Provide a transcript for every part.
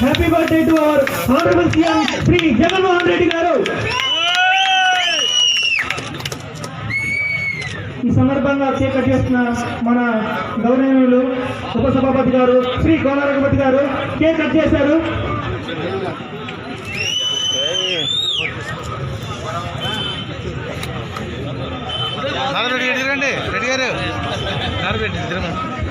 Happy birthday to our honorable CM Shri Jaganmohan Reddy garu. ఈ సందర్భంగా cake చేసిన చేస్తున్న మన గౌరవనీయులు ఉపసభాపతి గారు శ్రీ కోనారగపతి గారు కేక్ కట్ చేశారు. రెడ్డి రండి రెడ్డి గారు.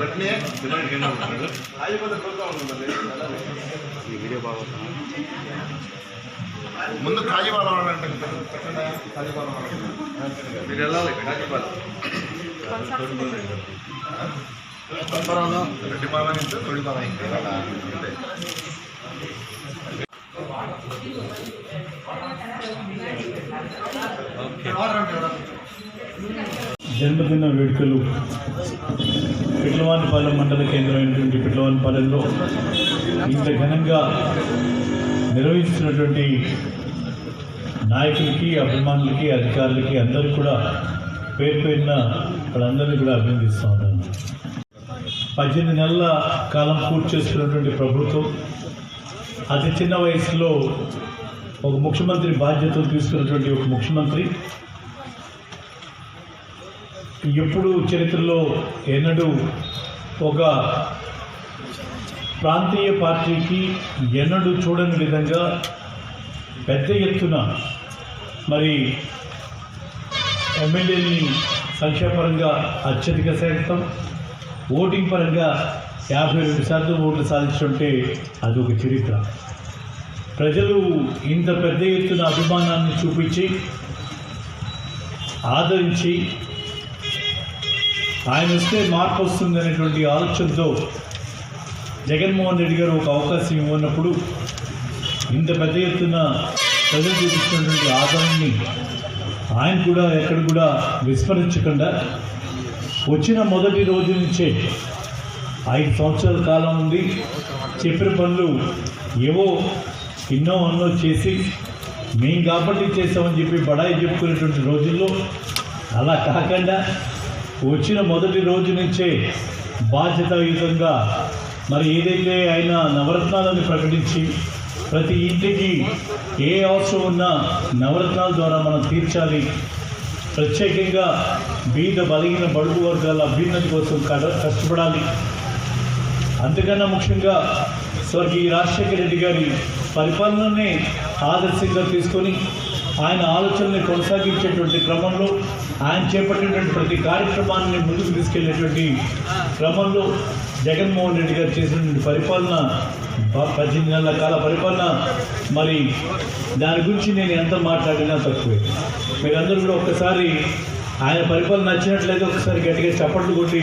అది ఆగి ఇక్కడ పెట్టినే ముందు కాజీవాలం అంటే మీరు వెళ్ళాలి కాజీవాలం రెడ్డిపాలెం నుంచి తొడిపాలెం ఇంకా వెళ్ళాలా? అంతే. జన్మదిన వేడుకలు పిట్లవానిపాలెం మండల కేంద్రమైనటువంటి పిట్లవానిపాలెంలో ఇంత ఘనంగా నిర్వహిస్తున్నటువంటి నాయకులకి అభిమానులకి అధికారులకి అందరూ కూడా పేరు పేరిన వాళ్ళందరినీ కూడా అభినందిస్తూ ఉన్నాను. పద్దెనిమిది నెలల కాలం పూర్తి చేసుకున్నటువంటి ప్రభుత్వం అతి చిన్న వయసులో ఒక ముఖ్యమంత్రి బాధ్యతలు తీసుకున్నటువంటి ఒక ముఖ్యమంత్రి ఎప్పుడు చరిత్రలో ఎన్నడూ ఒక ప్రాంతీయ పార్టీకి ఎన్నడూ చూడని విధంగా పెద్ద ఎత్తున మరి ఎమ్మెల్యేని సంఖ్యాపరంగా అత్యధిక శాతం ఓటింగ్ పరంగా యాభై రెండు శాతం ఓట్లు సాధించుంటే అదొక చరిత్ర. ప్రజలు ఇంత పెద్ద ఎత్తున అభిమానాన్ని చూపించి ఆదరించి ఆయన వస్తే మార్పు వస్తుంది అనేటువంటి ఆలోచనతో జగన్మోహన్ రెడ్డి గారు ఒక అవకాశం ఇవ్వనప్పుడు ఇంత పెద్ద ఎత్తున ప్రజలు చూపించినటువంటి ఆదరణని ఆయన కూడా ఎక్కడ కూడా విస్మరించకుండా వచ్చిన మొదటి రోజు నుంచే ఐదు సంవత్సరాల కాలం ఉంది చెప్పిన పనులు ఏవో ఎన్నో అన్నో చేసి మేము కాబట్టి చేసామని చెప్పి బడాయి చెప్పుకునేటువంటి రోజుల్లో అలా కాకుండా వచ్చిన మొదటి రోజు నుంచే బాధ్యతాయుతంగా మరి ఏదైతే ఆయన నవరత్నాలను ప్రకటించి ప్రతి ఇంటికి ఏ అవసరం ఉన్నా నవరత్నాల ద్వారా మనం తీర్చాలి. ప్రత్యేకంగా బీద బలిగిన బడుగు వర్గాల అభ్యున్నతి కోసం కడ- కష్టపడాలి. అంతకన్నా ముఖ్యంగా స్వర్గీయ రాజశేఖర రెడ్డి గారి పరిపాలననే ఆదర్శంగా తీసుకొని ఆయన ఆలోచనని కొనసాగించేటువంటి క్రమంలో ఆయన చేపట్టినటువంటి ప్రతి కార్యక్రమాన్ని ముందుకు తీసుకెళ్ళేటువంటి క్రమంలో జగన్మోహన్ రెడ్డి గారు చేసినటువంటి పరిపాలన పద్దెనిమిది నెలల కాల పరిపాలన. మరి దాని గురించి నేను ఎంత మాట్లాడినా తక్కువే. మీరందరూ కూడా ఒక్కసారి ఆయన పరిపాలన నచ్చినట్లయితే ఒకసారి గట్టిగా చప్పట్లు కొట్టి